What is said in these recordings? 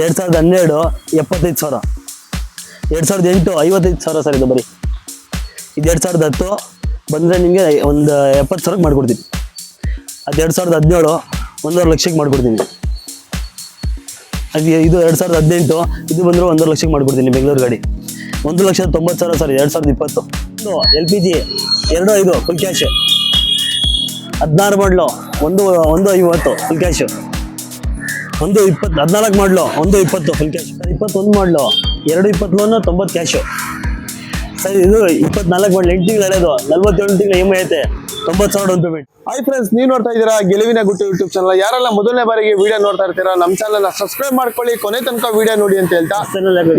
ಎರಡು ಸಾವಿರದ ಹನ್ನೆರಡು ಎಪ್ಪತ್ತೈದು ಸಾವಿರ. ಎರಡು ಸಾವಿರದ ಎಂಟು ಐವತ್ತೈದು ಸಾವಿರ ಸರ್ ಇದು ಬರೀ. ಇದು ಎರಡು ಸಾವಿರದ ಹತ್ತು ಬಂದರೆ ನಿಮಗೆ ಒಂದು ಎಪ್ಪತ್ತು ಸಾವಿರಕ್ಕೆ ಮಾಡಿಕೊಡ್ತೀನಿ. ಅದು ಎರಡು ಸಾವಿರದ ಹದಿನೇಳು ಒಂದೂವರೆ ಲಕ್ಷಕ್ಕೆ ಮಾಡಿಕೊಡ್ತೀನಿ. ಅದು ಇದು ಎರಡು ಸಾವಿರದ ಹದಿನೆಂಟು, ಇದು ಬಂದರೂ ಒಂದೂವರೆ ಲಕ್ಷಕ್ಕೆ ಮಾಡಿಕೊಡ್ತೀನಿ ಬೆಂಗಳೂರು ಗಾಡಿ. ಒಂದು ಲಕ್ಷದ ತೊಂಬತ್ತು ಸಾವಿರ ಸರ್, ಎರಡು ಸಾವಿರದ ಇಪ್ಪತ್ತು. ಇದು ಎಲ್ ಪಿ ಜಿ, ಎರಡು ಐದು ಫುಲ್ ಕ್ಯಾಶು ಹದಿನಾರು ಮಾಡಲು ಒಂದು ಒಂದು ಐವತ್ತು ಫುಲ್ ಕ್ಯಾಶು ಒಂದು ಇಪ್ಪತ್ತು, ಹದಿನಾಲ್ಕು ಮಾಡಲು, ಒಂದು ಇಪ್ಪತ್ತು ಫುಲ್ ಕ್ಯಾಶ್ ಇಪ್ಪತ್ತೊಂದು ಮಾಡಲು, ಎರಡು ಇಪ್ಪತ್ತು ಲೋನು ತೊಂಬತ್ತು ಕ್ಯಾಶು ಸರ್, ಇದು ಇಪ್ಪತ್ನಾಲ್ಕು ಮಾಡಲು, ಎಂಟು ತಿಂಗಳು ಹಳೆಯದು ನಲ್ವತ್ತೇಳು ತಿಂಗಳು ಇ ಐತೆ. ತೊಂಬತ್ತು ಸಾವಿರ ಡೌನ್ ಪೇಮೆಂಟ್ ಹಾಯ್ ಫ್ರೆಂಡ್ಸ್ ನೀವು ನೋಡ್ತಾ ಇದ್ದೀರಾ ಗೆಲುವಿನ ಗುಟ್ಟು ಯೂಟ್ಯೂಬ್ ಚಾನಲ್ ಯಾರೆಲ್ಲ ಮೊದಲನೇ ಬಾರಿಗೆ ವಿಡಿಯೋ ನೋಡ್ತಾ ಇರ್ತೀರಾ ನಮ್ಮ ಚಾನಲ್ ಸಬ್ಸ್ಕ್ರೈಬ್ ಮಾಡ್ಕೊಳ್ಳಿ. ಕೊನೆ ತನಕ ವಿಡಿಯೋ ನೋಡಿ ಅಂತ ಹೇಳ್ತಾ.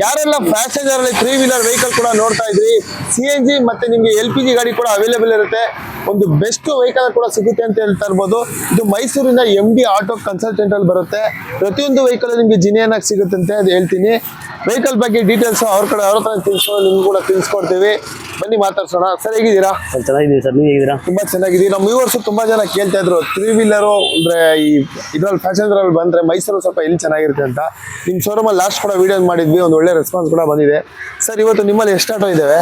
ಯಾರೆಲ್ಲ ಪ್ಯಾಸೆಂಜರ್ ಅಲ್ಲಿ ತ್ರೀ ವೀಲರ್ ವೆಹಿಕಲ್ ಕೂಡ ನೋಡ್ತಾ ಇದ್ರಿ ಸಿ ಎನ್ ಜಿ ಮತ್ತೆ ನಿಮಗೆ ಎಲ್ ಪಿ ಜಿ ಗಾಡಿ ಕೂಡ ಅವೈಲೇಬಲ್ ಇರುತ್ತೆ. ಒಂದು ಬೆಸ್ಟ್ ವೆಹಿಕಲ್ ಕೂಡ ಸಿಗುತ್ತೆ ಅಂತ ಹೇಳ್ತಾ ಇರ್ಬೋದು. ಇದು ಮೈಸೂರಿನ ಎಂ ಡಿ ಆಟೋ ಕನ್ಸಲ್ಟೆಂಟ್ ಅಲ್ಲಿ ಬರುತ್ತೆ. ಪ್ರತಿಯೊಂದು ವೆಹಿಕಲ್ ನಿಮಗೆ ಜಿನಿಯನ್ ಆಗಿ ಸಿಗುತ್ತೆ ಅಂತ ಹೇಳ್ತೀನಿ. ವೆಹಿಕಲ್ ಬಗ್ಗೆ ಡೀಟೇಲ್ಸ್ ಅವ್ರ ಕಡೆ ಅವ್ರ ಹತ್ರ ತಿಳಿಸೋ ನಿಮ್ಗೆ ಕೂಡ ತಿಳಿಸ್ಕೊಡ್ತೀವಿ. ಬನ್ನಿ ಮಾತಾಡ್ಸೋಣ. ಸರ್ ಹೇಗಿದ್ದೀರಾ? ಸರ್ ಚೆನ್ನಾಗಿದ್ದೀವಿ ಸರ್ ನೀವು ಹೇಗಿದ್ದೀರಾ? ತುಂಬಾ ಚೆನ್ನಾಗಿದ್ದೀವಿ ನಮ್ಮ ವ್ಯೂವರ್ಸ್ ತುಂಬಾ ಜನ ಕೇಳ್ತಾ ಇದ್ರು ತ್ರೀ ವೀಲರು ಅಂದ್ರೆ ಈ ಇದ್ರಲ್ಲಿ ಪ್ಯಾಸೆಂಜರ್ ಅಲ್ಲಿ ಬಂದ್ರೆ ಮೈಸೂರು ಸ್ವಲ್ಪ ಎಲ್ಲಿ ಚೆನ್ನಾಗಿರುತ್ತೆ ಅಂತ. ನಿಮ್ ಶೋರೂಮ್ ಅಲ್ಲಿ ಲಾಸ್ಟ್ ಕೂಡ ವಿಡಿಯೋ ಮಾಡಿದ್ವಿ ಒಂದು ಒಳ್ಳೆ ರೆಸ್ಪಾನ್ಸ್ ಕೂಡ ಬಂದಿದೆ. ಸರ್ ಇವತ್ತು ನಿಮ್ಮಲ್ಲಿ ಎಷ್ಟು ಆಟೋ ಇದಾವೆ?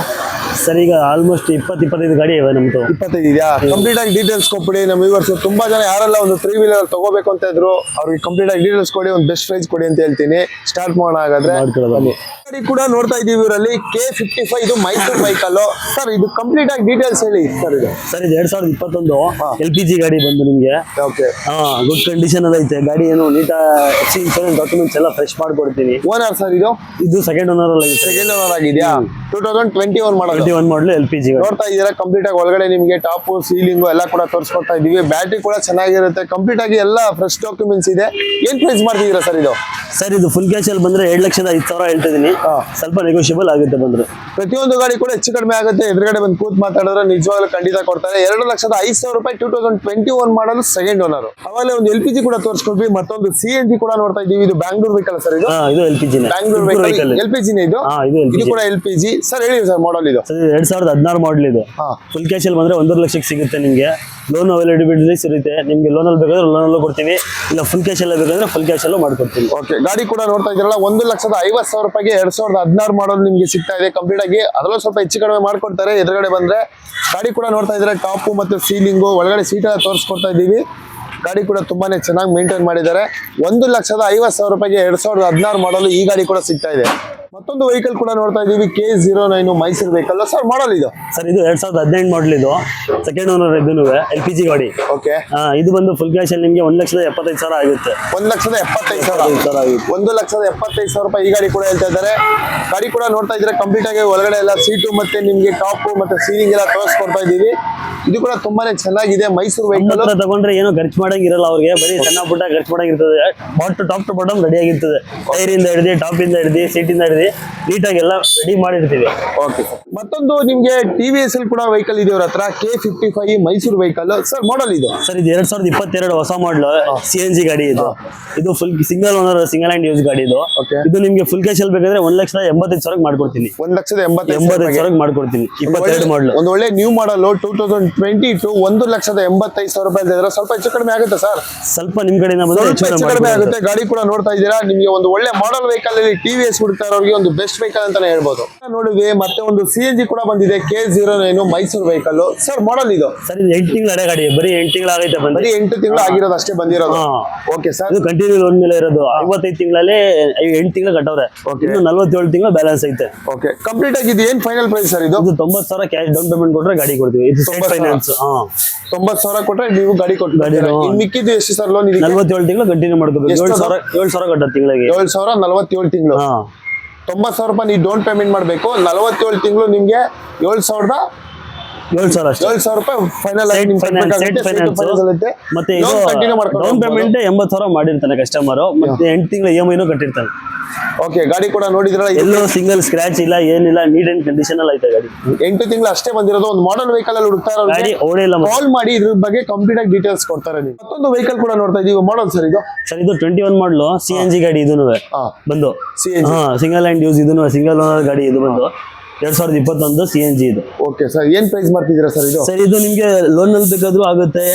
ಸರ್ ಈಗ ಆಲ್ಮೋಸ್ಟ್ ಇಪ್ಪತ್ತು ಇಪ್ಪತ್ತೈದು ಗಾಡಿ ಇವೆ ನಮ್ದು. ಇಪ್ಪತ್ತೈದು ಇದೆಯಾ? ಕಂಪ್ಲೀಟ್ ಆಗಿ ಡೀಟೇಲ್ಸ್ ಕೊಡಿ ನಮ್ಮ ವ್ಯೂವರ್ಸ್ ತುಂಬಾ ಜನ ಯಾರೆಲ್ಲ ಒಂದು ತ್ರೀ ವೀಲರ್ ತಗೋಬೇಕು ಅಂತ ಇದ್ರು ಅವ್ರಿಗೆ ಕಂಪ್ಲೀಟ್ ಆಗಿ ಡೀಟೇಲ್ಸ್ ಕೊಡಿ ಒಂದು ಬೆಸ್ಟ್ ಪ್ರೈಸ್ ಕೊಡಿ ಅಂತ ಹೇಳ್ತೀನಿ. ಸ್ಟಾರ್ಟ್ ಮಾಡೋಣ ಹಾಗಾದ್ರೆ. ಕೂಡ ನೋಡ್ತಾ ಇದೀವಿ ಇವರಲ್ಲಿ. ಕೆ ಫಿಫ್ಟಿ ಫೈವ್ ಇದು ಮೈಸೂರು ಸರ್ ಇದು ಕಂಪ್ಲೀಟ್ ಆಗಿ ಡೀಟೇಲ್ಸ್ ಹೇಳಿ. ಸರ್ ಇದು. ಸರ್ ಇದು ಎರಡ್ ಸಾವಿರದ ಇಪ್ಪತ್ತೊಂದು ಎಲ್ ಪಿ ಜಿ ಗಾಡಿ ಬಂದು ನಿಮಗೆ. ಓಕೆ ಹಾ ಗುಡ್ ಕಂಡೀಷನ್ ಅಲ್ಲಿ ಐತೆ. ಗಾಡಿ ಏನು neat F C insurance documents ಎಲ್ಲ ಫ್ರೆಶ್ ಮಾಡ್ಕೊಡ್ತೀನಿ. ಓನರ್ ಸರ್ ಇದು? ಇದು ಸೆಕೆಂಡ್ ಓನರ್ ಅಲ್ಲಿ ಸೆಕೆಂಡ್ ಓನರ್ ಆಗಿದೆಯಾ? Two thousand twenty one model twenty one model L P G ನೋಡ್ತಾ ಇದ್ದೀರಾ ಕಂಪ್ಲೀಟ್ ಆಗಿ ಒಳಗಡೆ ನಿಮಗೆ ಟಾಪು ಸೀಲಿಂಗು ಎಲ್ಲ ಕೂಡ ತೋರಿಸ್ಕೊಡ್ತಾ ಇದೀವಿ ಬ್ಯಾಟ್ರಿ ಕೂಡ ಚೆನ್ನಾಗಿರುತ್ತೆ. ಕಂಪ್ಲೀಟ್ ಆಗಿ ಎಲ್ಲ ಫ್ರೆಶ್ ಡಾಕ್ಯುಮೆಂಟ್ಸ್ ಇದೆ. ಏನ್ ಪ್ರೈಸ್ ಮಾಡ್ತಿದ್ದೀರಾ ಸರ್ ಇದು? ಸರ್ ಇದು ಫುಲ್ ಕ್ಯಾಶ್ ಅಲ್ಲಿ ಬಂದ್ರೆ ಎರಡು ಲಕ್ಷದ ಐದು ಸಾವಿರ ಹೇಳ್ತಿದ್ದೀನಿ. ಸ್ವಲ್ಪ ನೆಗೋಷಿಯಬಲ್ ಆಗುತ್ತೆ ಬಂದ್ರೆ. ಪ್ರತಿಯೊಂದು ಗಾಡಿ ಕೂಡ ಹೆಚ್ಚು ಕಡಿಮೆ ಆಗುತ್ತೆ ಎದುರುಗಡೆ ಬಂದು ಕೂತ್ ಮಾತಾಡಿದ್ರೆ ನಿಜವಾಗ್ಲೂ ಖಂಡಿತ ಕೊಡ್ತಾರೆ. ಎರಡು ಲಕ್ಷದ ಐದು ಸಾವಿರ ರೂಪಾಯಿ two thousand twenty one model second owner ಅವಾಗಲೇ ಒಂದು ಎಲ್ ಪಿ ಜಿ ಕೂಡ ತೋರಿಸ್ಕೊಡ್ವಿ ಮತ್ತೊಂದು ಸಿ ಎನ್ ಜಿ ಕೂಡ ನೋಡ್ತಾ ಇದೀವಿ ಇದು ಬ್ಯಾಂಗ್ಳೂರ್ ವೆಹಿಕಲ್ ಸರ್ ಇದು. ಇದು L P ಜಿನೇ Bangalore vehicle vehicle L P ಜಿನೇ ಇದು. ಇದು ಜಿ ಕೂಡ ಎಲ್ ಪಿ ಜಿ ಸರ್ ಹೇಳಿ ಸರ್ ಮಾಡಲ್ ಇದು. ಎರಡ್ ಸಾವಿರದ ಹದಿನಾರು ಮಾಡಲ್ ಇದು. ಫುಲ್ ಕ್ಯಾಶ್ ಅಲ್ಲಿ ಬಂದ್ರೆ ಒಂದೂವರೆ ಲಕ್ಷಕ್ಕೆ ಸಿಗುತ್ತೆ ನಿಮಗೆ. ಲೋನ್ ಅವೈಲೇಬಿಲಿಟಿ ಸಿಗುತ್ತೆ. ನಿಮಗೆ ಲೋನ್ ಅಲ್ಲಿ ಬೇಕಾದ್ರೆ ಲೋನ್ ಅಲ್ಲೂ ಕೊಡ್ತೀವಿ ಇಲ್ಲ ಫುಲ್ ಕ್ಯಾಶ್ ಎಲ್ಲ ಬೇಕಾದ್ರೆ ಫುಲ್ ಕ್ಯಾಶ್ ಅಲ್ಲೂ ಮಾಡ್ಕೊಡ್ತೀವಿ ಓಕೆ ಗಾಡಿ ಕೂಡ ನೋಡ್ತಾ ಇದ್ರಲ್ಲ ಒಂದು ಲಕ್ಷದ ಐವತ್ತು ಸಾವಿರ ರೂಪಾಯಿಗೆ ಎರಡ್ ಸಾವಿರದ ಹದಿನಾರು ಮಾಡಲ್ ನಿಮಗೆ ಸಿಗ್ತಾ ಇದೆ ಕಂಪ್ಲೀಟ್ ಆಗಿ. ಅದರಲ್ಲೂ ಸ್ವಲ್ಪ ಹೆಚ್ಚು ಕಡಿಮೆ ಮಾಡ್ಕೊಡ್ತಾರೆ. ಎದುರುಗಡೆ ಬಂದ್ರೆ ಗಾಡಿ ಕೂಡ ನೋಡ್ತಾ ಇದ್ರೆ ಟಾಪು ಮತ್ತು ಸೀಲಿಂಗು ಒಳಗಡೆ ಸೀಟ್ ಎಲ್ಲ ತೋರಿಸ್ಕೊಡ್ತಾ ಇದ್ದೀವಿ. ಗಾಡಿ ಕೂಡ ತುಂಬಾನೇ ಚೆನ್ನಾಗಿ ಮೇಂಟೈನ್ ಮಾಡಿದ್ದಾರೆ. ಒಂದು ಲಕ್ಷದ ಐವತ್ತು ಸಾವಿರ ರೂಪಾಯಿಗೆ ಎರಡ್ ಸಾವಿರದ ಹದಿನಾರು ಮಾಡಲು ಈ ಗಾಡಿ ಕೂಡ ಸಿಗ್ತಾ ಇದೆ. ಮತ್ತೊಂದು ವೆಹಿಕಲ್ ಕೂಡ ನೋಡ್ತಾ ಇದೀವಿ K zero nine Mysuru vehicle sir model ಇದು? ಸರ್ ಇದು ಎರಡ್ ಸಾವಿರದ ಹದಿನೆಂಟು ಮಾಡಲ್ ಇದು. ಸೆಕೆಂಡ್ ಓನರ್ ಇದನ್ನು ಎಲ್ ಪಿ ಜಿ ಗಾಡಿ. ಓಕೆ ಇದು ಬಂದು ಫುಲ್ ಕ್ಯಾಶ್ ಅಲ್ಲಿ ನಿಮಗೆ ಒಂದ್ ಲಕ್ಷದ ಎಪ್ಪತ್ತೈದು ಸಾವಿರ ಆಗುತ್ತೆ. ಒಂದ್ ಲಕ್ಷದ ಎಪ್ಪತ್ತೈದು ಸಾವಿರ. ಆಗುತ್ತೆ. ಒಂದು ಲಕ್ಷದ ಎಪ್ಪತ್ತೈದು ಸಾವಿರ ರೂಪಾಯಿ ಈ ಗಾಡಿ ಕೂಡ ಹೇಳ್ತಾ ಇದ್ದಾರೆ. ಗಾಡಿ ಕೂಡ ನೋಡ್ತಾ ಇದ್ರೆ ಕಂಪ್ಲೀಟ್ ಆಗಿ ಒಳಗಡೆ ಎಲ್ಲ ಸೀಟು ಮತ್ತೆ ನಿಮ್ಗೆ ಟಾಪ್ ಮತ್ತೆ ಸೀಲಿಂಗ್ ಎಲ್ಲ ತೋರಿಸ್ಕೊಡ್ತಾ ಇದೀವಿ ಇದು ಕೂಡ ತುಂಬಾನೇ ಚೆನ್ನಾಗಿದೆ ಮೈಸೂರು ವೆಹಿಕಲ್ ತಗೊಂಡ್ರೆ ಏನೋ ಖರ್ಚು ಮಾಡಂಗಿರಲ್ಲ ಅವ್ರಿಗೆ ಬರೀ ಸಣ್ಣ ಪುಟ್ಟ ಖರ್ಚು ಮಾಡಂಗಿರ್ತದೆ ಬಾಟ್ ಟಾಪ್ ಟು ಬಾಟಮ್ ರೆಡಿ ಆಗಿರ್ತದೆ. ಟೈರ್ ಇಂದ ಹಿಡಿದು ಟಾಪ್ ಇಂದ ಹಿಡಿದು ಸೀಟ್ ಇಂದ ಹಿಡಿದು ನೀಟಾಗಿ ಎಲ್ಲ ರೆಡಿ ಮಾಡಿರ್ತೀವಿ. ಓಕೆ ಮತ್ತೊಂದು ನಿಮಗೆ ಟಿ ವಿ ಎಸ್ ಅಲ್ಲಿ ಕೂಡ ವೆಹಿಕಲ್ ಇದೆ ಅವ್ರ ಹತ್ರ K fifty five Mysuru vehicle sir model ಇದು? ಸರ್ ಇದು ಎರಡ್ ಸಾವಿರದ ಇಪ್ಪತ್ತೆರಡು ಹೊಸ ಮಾಡಲ್ ಸಿ ಎನ್ ಜಿ ಗಾಡಿ ಇದು. ಇದು full single owner single hand use ಗಾಡಿ ಇದು. ಇದು ನಿಮ್ಗೆ ಫುಲ್ ಕ್ಯಾಶ್ ಅಲ್ಲಿ ಬೇಕಾದ್ರೆ ಒಂದ್ ಲಕ್ಷದ ಎಂಬತ್ತೈದು ಸಾವಿರ ಮಾಡ್ಕೊಡ್ತೀನಿ. ಒಂದ್ ಲಕ್ಷದ ಎಂಬತ್ತೈದು ಸಾವಿರ ಮಾಡ್ಕೊಡ್ತೀನಿ. ಇಪ್ಪತ್ತೆರಡು ಮಾಡಲ್ ಒಂದು ಒಳ್ಳೆ new model two thousand twenty two ಒಂದು ಲಕ್ಷದ ಎಂಬತ್ತೈದು ಸಾವಿರ ರೂಪಾಯಿ ಇದ್ರೆ ಸ್ವಲ್ಪ ಹೆಚ್ಚು ಕಡಿಮೆ ಆಗುತ್ತೆ ಸರ್ ಸ್ವಲ್ಪ ನಿಮ್ ಕಡೆಯಿಂದ ಹೆಚ್ಚು ಹೆಚ್ಚು ಕಡಿಮೆ ಆಗುತ್ತೆ. ಗಾಡಿ ಕೂಡ ನೋಡ್ತಾ ಇದೀರಾ ನಿಮಗೆ ಒಂದು ಒಳ್ಳೆ ಮಾಡಲ್ ವೆಹಿಕಲ್ ಅಲ್ಲಿ ಟಿ ವಿ ಎಸ್ ಇರೋರಿಗೆ ಒಂದು ಬೆಸ್ಟ್ ವೆಹಿಕಲ್ ಅಂತಾನೆ ಹೇಳ್ಬೋದು. ನೋಡಿದ್ವಿ ಮತ್ತೆ ಒಂದು ಸಿ ಎನ್ ಜಿ ಕೂಡ ಬಂದಿದೆ K zero nine Mysuru vehicle sir model ಇದು? ಸರ್ ಇದು ಎಂಟು ತಿಂಗಳ ಹಳೆ ಗಾಡಿ ಬರೀ ಎಂಟು ತಿಂಗಳ ಆಗೈತೆ ಬರೀ ಎಂಟು ತಿಂಗಳು ಆಗಿರೋದು ಅಷ್ಟೇ ಬಂದಿರೋದು. ಓಕೆ ಸರ್ ಇದು ಕಂಟಿನ್ಯೂ ಲೋನ್ ಮೇಲೆ ಇರೋದು. ಐವತ್ತೈದು ತಿಂಗಳಲ್ಲಿ ಎಂಟು ತಿಂಗಳು ಕಟ್ಟವ್ರೆ. ಇನ್ನು ನಲ್ವತ್ತೇಳು ತಿಂಗಳು ಬ್ಯಾಲೆನ್ಸ್ ಐತೆ. ಓಕೆ ಕಂಪ್ಲೀಟ್ ಆಗಿ ಇದು ಏನ್ ಫೈನಲ್ ಪ್ರೈಸ್ ಸರ್ ಇದು? ತೊಂಬತ್ತು ಸಾವಿರ ಕ್ಯಾಶ್ ಡೌನ್ ಪೇಮೆಂಟ್ ಕೊಟ್ರೆ ಗಾಡಿ ಕೊಡ್ತೀವಿ. ಇದು ಫೈನಾನ್ಸ್ ತೊಂಬತ್ತು ಸಾವಿರ. ಕೊಟ್ಟರೆ ನೀವು ಗಾಡಿ ಕೊಟ್ಟು ಗಾಡಿ. ಮಿಕ್ಕಿದ್ದು ಎಷ್ಟು ಸರ್ ಲೋನ್ ಇದೆ ನಲ್ವತ್ತೇಳು ತಿಂಗಳು ಕಂಟಿನ್ಯೂ ಮಾಡ್ಕೋಬೇಕು. ಏಳು ಸಾವಿರ ಏಳು ಸಾವಿರ ಕಟ್ಟೋ ತಿಂಗಳಿಗೆ. ಏಳು ಸಾವಿರ ನಲವತ್ತೇಳು ತಿಂಗಳು. ತೊಂಬತ್ತು ಸಾವಿರ ರೂಪಾಯಿ ನೀವು ಡೌನ್ ಪೇಮೆಂಟ್ ಮಾಡಬೇಕು. ನಲವತ್ತೇಳು ತಿಂಗಳು ನಿಮಗೆ ಏಳು ಸಾವಿರದ ಏಳು ಸಾವಿರ ಅಷ್ಟೇ. ಏಳು ಸಾವಿರ ರೂಪಾಯಿ ಫೈನಲ್ ಆಗಿ ನಿಮ್ಗೆ ಕಟ್ಬೇಕಾಗುತ್ತೆ. ಫೈನಾನ್ಸ್ ಇರುತ್ತೆ. ಮತ್ತೆ ಇದು ಕಂಟಿನ್ಯೂ ಮಾಡ್ಕೊಂಡು ಡೌನ್ ಪೇಮೆಂಟ್ ಎಂಬತ್ತು ಸಾವಿರ ಮಾಡಿರ್ತಾನೆ ಕಸ್ಟಮರ್ ಮತ್ತೆ ಎಂಟು ತಿಂಗಳ ಇಎಂಐ ಎಂ ಐನೂ ಕಟ್ಟಿರ್ತಾನೆ. ಓಕೆ ಗಾಡಿ ಕೂಡ ನೋಡಿದ್ರಲ್ಲ ಇದು ಎಲ್ಲೂ ಸಿಂಗಲ್ ಸ್ಕ್ರಾಚ್ ಇಲ್ಲ ಏನಿಲ್ಲ ನೀಟ್ ಅಂಡ್ ಕಂಡೀಷನ್ ಅಲ್ಲಿ ಐತೆ ಗಾಡಿ. ಎಂಟು ತಿಂಗಳು ಅಷ್ಟೇ ಬಂದಿರೋದು ಒಂದು ಮಾಡಲ್ ವೆಹಿಕಲ್ ಅಲ್ಲಿ ಹುಡುಕ್ತಾ ಗಾಡಿ ಇರೋರಿಗೆ ಓಡೇ ಇಲ್ಲ ಕಾಲ್ ಮಾಡಿ ಇದ್ರ ಬಗ್ಗೆ ಕಂಪ್ಲೀಟ್ ಆಗಿ ಡೀಟೇಲ್ಸ್ ಕೊಡ್ತಾರೆ ನೀವು. ಮತ್ತೊಂದು ವೆಹಿಕಲ್ ಕೂಡ ನೋಡ್ತಾ ಇದೀವಿ ಮಾಡಲ್ ಸರ್ ಇದು? ಸರ್ ಇದು twenty one model C N G ಗಾಡಿ ಇದೂ ಬಂದು. C N single hand use ಇದನ್ನು ಸಿಂಗಲ್ ಓನರ್ ಗಾಡಿ ಇದು ಬಂದು. ಎರಡ್ ಸಾವಿರದ ಇಪ್ಪತ್ತೊಂದು ಸಿ ಎನ್ ಜಿ ಇದು. ಓಕೆ ಸರ್ ಏನ್ ಪ್ರೈಸ್ ಮಾಡ್ತಿದ್ದೀರಾ ಸರ್ ಇದು? ಸರ್ ಇದು ನಿಮ್ಗೆ ಲೋನ್ ಅಲ್ಲಿ ಬೇಕಾದ್ರೂ ಆಗುತ್ತೆ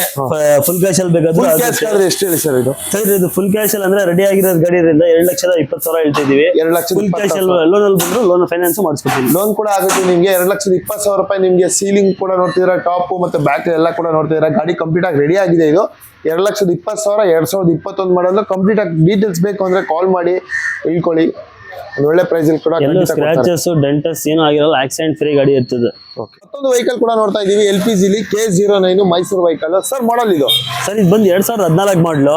ಫುಲ್ ಕ್ಯಾಶ್ ಅಲ್ಲಿ ಬೇಕಾದ್ರೂ ಆಗುತ್ತೆ. ಎಷ್ಟು ಹೇಳಿ ಸರ್ ಇದು? ಸರ್ ಇದು ಫುಲ್ ಕ್ಯಾಶ್ ಅಲ್ಲಿ ಅಂದ್ರೆ ರೆಡಿ ಆಗಿರೋ ಗಾಡಿ ಇರೋದ್ರಿಂದ ಎರಡ್ ಲಕ್ಷದ ಇಪ್ಪತ್ತು ಸಾವಿರ ಹೇಳ್ತಿದ್ದೀವಿ ಇದೀವಿ. ಎರಡು ಲಕ್ಷದ ಫುಲ್ ಇಪ್ಪತ್ತು ಕ್ಯಾಶ್ ಅಲ್ಲಿ ಲೋನ್ ಅಲ್ಲಿ ಬಂದ್ರು ಲೋನ್ ಫೈನಾನ್ಸ್ ಮಾಡಿಸ್ಕೊಡ್ತೀನಿ. ಲೋನ್ ಕೂಡ ಆಗುತ್ತೆ ನಿಮ್ಗೆ. ಎರಡು ಲಕ್ಷದ ಇಪ್ಪತ್ತು ಸಾವಿರ ರೂಪಾಯಿ ನಿಮ್ಗೆ ಸೀಲಿಂಗ್ ಕೂಡ ನೋಡ್ತಿದ್ದೀರಾ ಟಾಪ್ ಮತ್ತೆ ಬ್ಯಾಕ್ ಎಲ್ಲ ಕೂಡ ನೋಡ್ತಿದೀರಾ ಗಾಡಿ ಕಂಪ್ಲೀಟ್ ಆಗಿ ರೆಡಿ ಆಗಿದೆ ಇದು. ಎರಡು ಲಕ್ಷದ ಇಪ್ಪತ್ತು ಸಾವಿರ ಎರಡ್ ಸಾವಿರದ ಇಪ್ಪತ್ತೊಂದು ಮಾಡಲು ಕಂಪ್ಲೀಟ್ ಆಗಿ ಡೀಟೇಲ್ಸ್ ಬೇಕು ಅಂದ್ರೆ ಕಾಲ್ ಮಾಡಿ ಇಳ್ಕೊಳ್ಳಿ ಒಳ್ಳೆ ಪ್ರೈಸ್ ಕೂಡ ಎಲ್ಲೂ. ಸ್ಕ್ರಾಚಸ್ ಡೆಂಟಸ್ ಏನೂ ಆಗಿರಲ್ಲ ಆಕ್ಸಿಡೆಂಟ್ ಫ್ರೀ ಗಾಡಿ ಇರ್ತದೆ. ಮತ್ತೊಂದು ವೆಹಿಕಲ್ ಕೂಡ ನೋಡ್ತಾ ಇದೀವಿ L P ಜಿಲಿ K zero nine Mysuru vehicle sir model ಇದು? ಸರ್ ಇದು ಬಂದು ಎರಡ್ ಸಾವಿರದ ಹದಿನಾಲ್ಕು ಮಾಡ್ಲು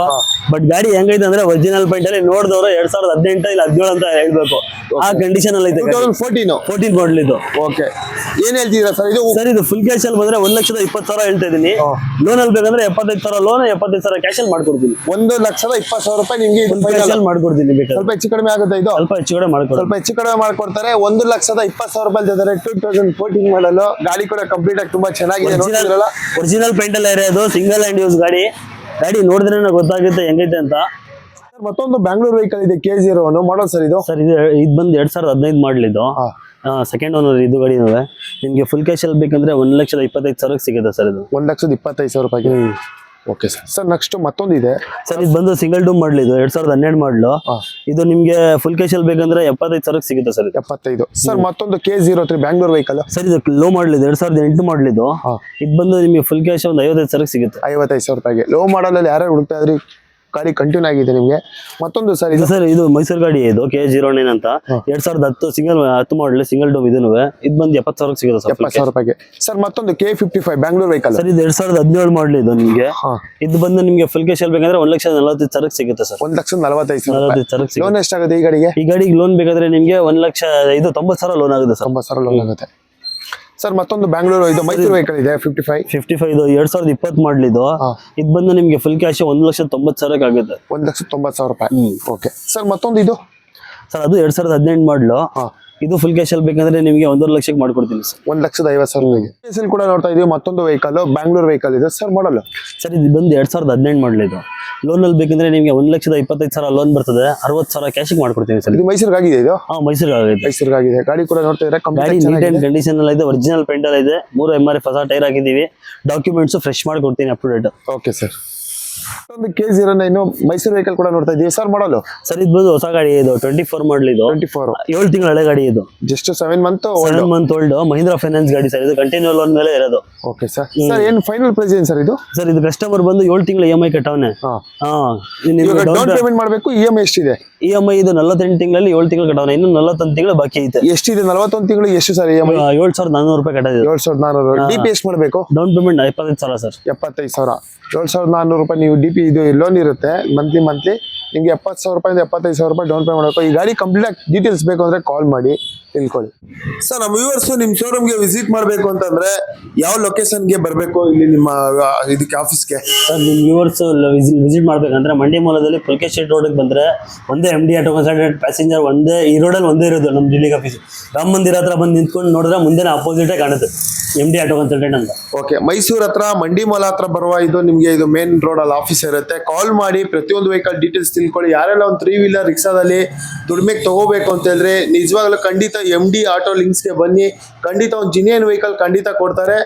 ಬಟ್ ಗಾಡಿ ಹೆಂಗೈತೆ ಅಂದ್ರೆ ಒರಿಜಿನಲ್ ಪಾಯಿಂಟ್ ಅಲ್ಲಿ ನೋಡಿದವರು ಎರಡ್ ಸಾವಿರದ ಹದಿನೆಂಟು ಇಲ್ಲ ಹದಿನೇಳು ಅಂತ ಹೇಳ್ಬೇಕು. ಆ ಕಂಡೀಷನ್ ಅಲ್ಲಿ ಐತೆ ಫೋರ್ಟೀನು ಫೋರ್ಟೀನ್ ಮಾಡಲ್ ಇದು. ಓಕೆ ಏನ್ ಹೇಳ್ತೀರಾ ಸರ್ ಇದು? ಸರ್ ಇದು ಫುಲ್ ಕ್ಯಾಶ್ ಅಲ್ಲಿ ಬಂದ್ರೆ ಒಂದ್ ಲಕ್ಷದ ಇಪ್ಪತ್ತು ಸಾವಿರ ಹೇಳ್ತಾ ಇದೀನಿ ಲೋನ್ ಅಲ್ಲಿ ಬೇಕಂದ್ರೆ ಎಪ್ಪತ್ತೈದು ಸಾವಿರ ಲೋನ್ ಎಪ್ಪತ್ತೈದು ಸಾವಿರ ಕ್ಯಾಶ್ ಅಲ್ಲಿ ಮಾಡ್ಕೊಡ್ತೀನಿ. ಒಂದು ಲಕ್ಷದ ಇಪ್ಪತ್ತು ಸಾವಿರ ರೂಪಾಯಿ ನಿಮ್ಗೆ ಮಾಡ್ಕೊಡ್ತೀನಿ ಬೇಕಾದ್ರೆ. ಸ್ವಲ್ಪ ಹೆಚ್ಚು ಕಡಿಮೆ ಆಗುತ್ತೆ ಇದು? ಸ್ವಲ್ಪ ಹೆಚ್ಚು ಕಡೆ ಮಾಡ್ಕೊಡ್ತೀನಿ. ಸ್ವಲ್ಪ ಹೆಚ್ಚು ಕಡಿಮೆ ಮಾಡ್ಕೊಡ್ತಾರೆ ಒಂದು ಲಕ್ಷದ ಇಪ್ಪತ್ತು ಸಾವಿರ ರೂಪಾಯಿ ಟೂ ತೌಸಂಡ್ ಫೋರ್ಟೀನ್ ಮಾಡಲು ಗಾಡಿ ಕೂಡ ಕಂಪ್ಲೀಟ್ ಆಗಿ ತುಂಬಾ ಚೆನ್ನಾಗಿದೆ ಒರಿಜಿನಲ್ ಪೇಂಟ್ ಎಲ್ಲ ಇರೋದು ಸಿಂಗಲ್ ಹ್ಯಾಂಡ್ ಯೂಸ್ ಗಾಡಿ. ಗಾಡಿ ನೋಡಿದ್ರೆ ಗೊತ್ತಾಗುತ್ತೆ ಹೆಂಗೈತೆ ಅಂತ. ಮತ್ತೊಂದು ಬ್ಯಾಂಗ್ಳೂರ್ ವೆಹಿಕಲ್ ಇದೆ ಕೆ ಜಿ ಇರೋನು ಮಾಡಲ್ ಸರ್ ಇದು? ಸರ್ ಇದು ಇದು ಬಂದು ಎರಡ್ ಸಾವಿರದ ಹದಿನೈದು ಮಾಡಲಿದ್ದು. ಸೆಕೆಂಡ್ ಓನರ್ ಇದು ಗಾಡಿ ನಿಮಗೆ ಫುಲ್ ಕ್ಯಾಶ್ ಅಲ್ಲಿ ಬೇಕಂದ್ರೆ ಒಂದ್ ಲಕ್ಷದ ಇಪ್ಪತ್ತೈದು ಸಾವಿರಕ್ಕೆ ಸಿಗುತ್ತೆ ಸರ್ ಇದು. ಒಂದ್ ಲಕ್ಷದ ಇಪ್ಪತ್ತೈದು ಸಾವಿರ ರೂಪಾಯಿಗೆ. ಓಕೆ ಸರ್ ಸರ್ ನೆಕ್ಸ್ಟ್ ಮತ್ತೊಂದು ಇದೆ ಸರ್ ಇದು ಬಂದು ಸಿಂಗಲ್ ಡೂಮ್ ಮಾಡಲಿ ಇದು ಎರಡ್ ಸಾವಿರದ ಹನ್ನೆರಡು ಮಾಡಲು. ಇದು ನಿಮ್ಗೆ ಫುಲ್ ಕ್ಯಾಶ್ ಅಲ್ಲಿ ಬೇಕಂದ್ರೆ ಎಪ್ಪತ್ತೈದು ಸಾವಿರಕ್ಕೆ ಸಿಗುತ್ತೆ ಸರ್ ಇದು. ಎಪ್ಪತ್ತೈದು. ಸರ್ ಮತ್ತೊಂದು K zero three Bangalore vehicle sir ಇದು ಲೋ ಮಾಡಲಿದ್ದು ಎರಡ್ ಸಾವಿರದ ಎಂಟು ಮಾಡಲಿದ್ದು ಹಾ. ಇದು ಬಂದು ನಿಮಗೆ ಫುಲ್ ಕ್ಯಾಶ್ ಒಂದು ಐವತ್ತೈದು ಸಾವಿರಕ್ಕೆ ಸಿಗುತ್ತೆ. ಐವತ್ತೈದು ಸಾವಿರ ರೂಪಾಯಿಗೆ. ಲೋ ಮಾಡಲಲ್ಲಿ ಯಾರು ಹುಡುಕ್ತಾ ಇದ್ರಿ? ಗಾಡಿ ಕಂಟಿನ್ಯೂ ಆಗಿದೆ ನಿಮಗೆ. ಮತ್ತೊಂದು ಸರ್ ಇದು ಸರ್ ಇದು ಮೈಸೂರು ಗಾಡಿ ಇದು ಕೆ ಜೀರೋ ನೈನ್ ಅಂತ ಎರಡ್ ಸಾವಿರದ ಹತ್ತು ಸಿಂಗಲ್ ಹತ್ತು ಮಾಡಲಿ ಸಿಂಗಲ್ ಡೋಮ್ ಇದನ್ನು ಇದು ಬಂದು ಎಪ್ಪತ್ತು ಸಾವಿರ ಸಿಗುತ್ತೆ ಸರ್ ಎಪ್ಪತ್ತು ಸಾವಿರ ರೂಪಾಯಿಗೆ. ಸರ್ ಮತ್ತೊಂದು K fifty five Bangalore vehicle sir ಇದು ಎರಡ್ ಸಾವಿರದ ಹದಿನೇಳು ಮಾಡಲಿ ಇದು ನಿಮಗೆ. ಇದು ಬಂದು ನಿಮಗೆ ಫುಲ್ ಕ್ಯಾಶ್ ಬೇಕಂದ್ರೆ ಒಂದ್ ಲಕ್ಷದ ನಲವತ್ತೈದು ಸಾವಿರಕ್ಕೆ ಸಿಗುತ್ತೆ ಸರ್. ಒಂದ್ ಲಕ್ಷ ನಲವತ್ತೈದು ನಲವತ್ತೈದು ಸಾವಿರಕ್ಕೆ ಲೋನ್ ಎಷ್ಟಾಗುತ್ತೆ ಈ ಗಾಡಿಗೆ? ಈ ಗಾಡಿಗೆ ಲೋನ್ ಬೇಕಾದ್ರೆ ನಿಮಗೆ ಒಂದ್ ಲಕ್ಷ ಇದು ತೊಂಬತ್ತು ಸಾವಿರ ಲೋನ್ ಆಗುತ್ತೆ ಸರ್. ತೊಂಬತ್ತು ಸಾವಿರ ಲೋನ್ ಆಗುತ್ತೆ. ಸರ್ ಮತ್ತೊಂದು ಬ್ಯಾಂಗ್ಳೂರು ಇದು ಮೈಸೂರು ವೆಹಿಕಲ್ ಇದೆ ಫಿಫ್ಟಿ ಫೈವ್ ಫಿಫ್ಟಿ ಫೈವ್ ಇದು ಎರಡ್ ಸಾವಿರದ ಇಪ್ಪತ್ತ್ ಮಾಡ್ಲಿದ್ದು. ಇದು. ಬಂದು ನಿಮಗೆ ಫುಲ್ ಕ್ಯಾಶ್ ಒಂದ್ ಲಕ್ಷದ ತೊಂಬತ್ತು ಸಾವಿರಕ್ಕೆ ಆಗುತ್ತೆ. ಒಂದ್ ಲಕ್ಷದ ತೊಂಬತ್ತು ಸಾವಿರ ರೂಪಾಯಿ. ಓಕೆ ಸರ್ ಮತ್ತೊಂದು ಇದು? ಸರ್ ಅದು ಎರಡ್ ಸಾವಿರದ ಹದಿನೆಂಟು ಮಾಡಲು. ಇದು ಫುಲ್ ಕ್ಯಾಶ್ ಅಲ್ಲಿ ಬೇಕಂದ್ರೆ ನಿಮಗೆ ಒಂದೂವರೆ ಲಕ್ಷಕ್ಕೆ ಮಾಡ್ಕೊಡ್ತೀನಿ ಸರ್ ಒಂದ್ ಲಕ್ಷದ ಐವತ್ತು ಸಾವಿರ ಕೂಡ ನೋಡ್ತಾ ಇದೀವಿ ಮತ್ತೊಂದು ವೆಹಿಕಲ್ ಬ್ಯಾಂಗ್ಳೂರ್ ವೆಹಿಕಲ್ ಇದೆ. ಸರ್ ಮಾಡಲ್ಲ ಸರ್ ಇದು ಬಂದು ಎರಡ್ ಸಾವಿರದ ಹದಿನೆಂಟು ಇದು. ಲೋನ್ ಅಲ್ಲಿ ಬೇಕಂದ್ರೆ ನಿಮಗೆ ಒಂದ್ ಲಕ್ಷದ ಇಪ್ಪತ್ತೈದು ಸಾವಿರ ಲೋನ್ ಬರ್ತದೆ. ಅರವತ್ತು ಸಾವಿರ ಕ್ಯಾಶಿಗೆ ಮಾಡ್ಕೊಡ್ತೀನಿ ಸರ್ ಇದು ಮೈಸೂರಿಗೆ ಆಗಿದೆ ಇದು? ಹಾ ಮೈಸೂರಿಗೆ ಆಗಿದೆ ಮೈಸೂರಿಗೆ ಆಗಿದೆ ಗಾಡಿ ಕೂಡ ನೋಡ್ತಾ ಇದ್ರೆ ಗಾಡಿ ನೀಟ್ ಅಂಡ್ ಕಂಡೀಷನ್ ಅಲ್ಲಿ ಇದೆ ಒರಿಜಿನಲ್ ಪೇಂಟ್ ಎಲ್ಲ ಇದೆ. ಮೂರು ಎಂ ಆರ್ ಎಫ್ ಹೊಸ ಟೈರ್ ಹಾಕಿದೀವಿ ಡಾಕ್ಯುಮೆಂಟ್ಸ್ ಫ್ರೆಶ್ ಮಾಡಿ ಕೊಡ್ತೀನಿ up to date okay sir ಒಂದು K zero nine Mysuru vehicle ಕೂಡ ನೋಡ್ತಾ ಇದೀವಿ ಸರ್ ಮಾಡಲು ಸರ್ ಇದು ಬಂದು ಹೊಸ ಗಾಡಿ ಇದು ಟ್ವೆಂಟಿ ಫೋರ್ ಮಾಡಲ್ ಇದು. ಟ್ವೆಂಟಿ ಫೋರ್ ಏಳು ತಿಂಗಳ ಹಳೆ ಗಾಡಿ ಇದು. Just seven month seven month old Mahindra finance ಗಾಡಿ ಸರ್ ಇದು ಕಂಟಿನ್ಯೂ ಲೋನ್ ಮೇಲೆ ಇರೋದು. ಓಕೆ ಸರ್ ಸರ್ ಏನು ಫೈನಲ್ ಪ್ರೈಸ್ ಏನು ಸರ್ ಇದು? ಸರ್ ಇದು ಕಸ್ಟಮರ್ ಬಂದು ಏಳು ತಿಂಗಳ ಇ ಎಂ ಐ ಕಟ್ಟವನೆ. ಹಾ. ಡೌನ್ ಪೇಮೆಂಟ್ ಮಾಡಬೇಕು ಇ ಎಂ ಎಷ್ಟಿದೆ? ಇ ಎಂ ಐ ಇದು ನಲವತ್ತೆಂಟು ತಿಂಗಳಲ್ಲಿ ಏಳು ತಿಂಗಳು ಕಟ್ಟೋಣ ಇನ್ನು ನಲವತ್ತೊಂದು ತಿಂಗಳು ಬಾಕಿ ಐತೆ. ಎಷ್ಟಿದೆ? ನಲವತ್ತೊಂದು ತಿಂಗಳು ಎಷ್ಟು ಸರ್ ಇ ಐ ಏಳು ಸಾವಿರದ ನಾನ್ನೂರು ರೂಪಾಯಿ ಕಟ್ಟಿದೆ ಏಳು ಸಾವಿರದ ನಾನ್ನೂರು ಡಿ ಪಿ ಎಷ್ಟು ಮಾಡಬೇಕು? ಡೌನ್ ಪೇಮೆಂಟ್ ಇಪ್ಪತ್ತೈದು ಸಾವಿರ ಸರ್. ಎಪ್ಪತ್ತೈದು ಸಾವಿರ. ಏಳು ಸಾವಿರದ ನಾನ್ನೂರು ರೂಪಾಯಿ ನೀವು ಡಿ ಪಿ ಇದು ಲೋನ್ ಇರುತ್ತೆ. ಮಂತ್ಲಿ ಮಂತ್ಲಿ ನಿಮ್ಗೆ ಎಪ್ಪತ್ತು ಸಾವಿರ ರೂಪಾಯಿಂದ ಎಪ್ಪತ್ತೈದು ಸಾವಿರ ರೂಪಾಯಿ ಡೌನ್ ಪೇ ಮಾಡಬೇಕು. ಈ ಗಾಡಿ ಕಂಪ್ಲೀಟ್ ಆಗಿ ಡೀಟೇಲ್ಸ್ ಬೇಕು ಅಂದ್ರೆ ಕಾಲ್ ಮಾಡಿ ತಿಳ್ಕೊಳ್ಳಿ. ಸರ್ ನಮ್ಮ ವ್ಯೂವರ್ಸ್ ನಿಮ್ಮ ಶೋರೂಮ್ಗೆ ವಿಸಿಟ್ ಮಾಡಬೇಕು ಅಂತಂದ್ರೆ ಯಾವ ಲೊಕೇಶನ್ಗೆ ಬರಬೇಕು? ಇಲ್ಲಿ ನಿಮ್ಮ ಇದಕ್ಕೆ ಆಫೀಸ್ಗೆ ಸರ್ ನಿಮ್ಮ ವ್ಯೂವರ್ಸ್ ವಿಸಿಟ್ ಮಾಡಬೇಕಂದ್ರೆ ಮಂಡಿ ಮೂಲದಲ್ಲಿ ಪುಲ್ಕೆ ಸ್ಟ್ರೀಟ್ ರೋಡಿಗೆ ಬಂದ್ರೆ ಒಂದೇ M D auto consultant passenger ಒಂದೇ ಈ ರೋಡಲ್ಲಿ ಒಂದೇ ಇರೋದು ನಮ್ಮ ಡಿಲ್ಲಿಗೆ ಆಫೀಸ್ ರಾಮ ಮಂದಿರ ಹತ್ರ ಬಂದು ನಿಂತ್ಕೊಂಡು ನೋಡಿದ್ರೆ ಮುಂದೆ ಅಪೋಸಿಟೇ ಕಾಣುತ್ತೆ ಎಂ ಡಿ ಆಟೋ ಕನ್ಸಲ್ಟೆಂಟ್ ಅಂತ. ಓಕೆ ಮೈಸೂರು ಹತ್ರ ಮಂಡಿ ಮಾಲ್ ಹತ್ರ ಬರುವ ಇದು ನಿಮಗೆ ಇದು ಮೇನ್ ರೋಡಲ್ಲಿ ಅಲ್ಲಿ ಆಫೀಸ್ ಇರುತ್ತೆ. ಕಾಲ್ ಮಾಡಿ ಪ್ರತಿಯೊಂದು ವೆಹಿಕಲ್ ಡೀಟೇಲ್ಸ್ ತಿಳ್ಕೊಳ್ಳಿ ಯಾರೆಲ್ಲ ಒಂದು ತ್ರೀ ವೀಲರ್ ರಿಕ್ಷಾದಲ್ಲಿ ದುಡಿಮೆಗೆ ತಗೋಬೇಕು ಅಂತ ಹೇಳಿದ್ರೆ ನಿಜವಾಗ್ಲೂ ಖಂಡಿತ ಎಂ ಡಿ ಆಟೋ ಲಿಂಕ್ಸ್ಗೆ ಬನ್ನಿ. ಖಂಡಿತ ಒಂದು ಜಿನಿಯನ್ ವೆಹಿಕಲ್ ಖಂಡಿತ ಕೊಡ್ತಾರೆ.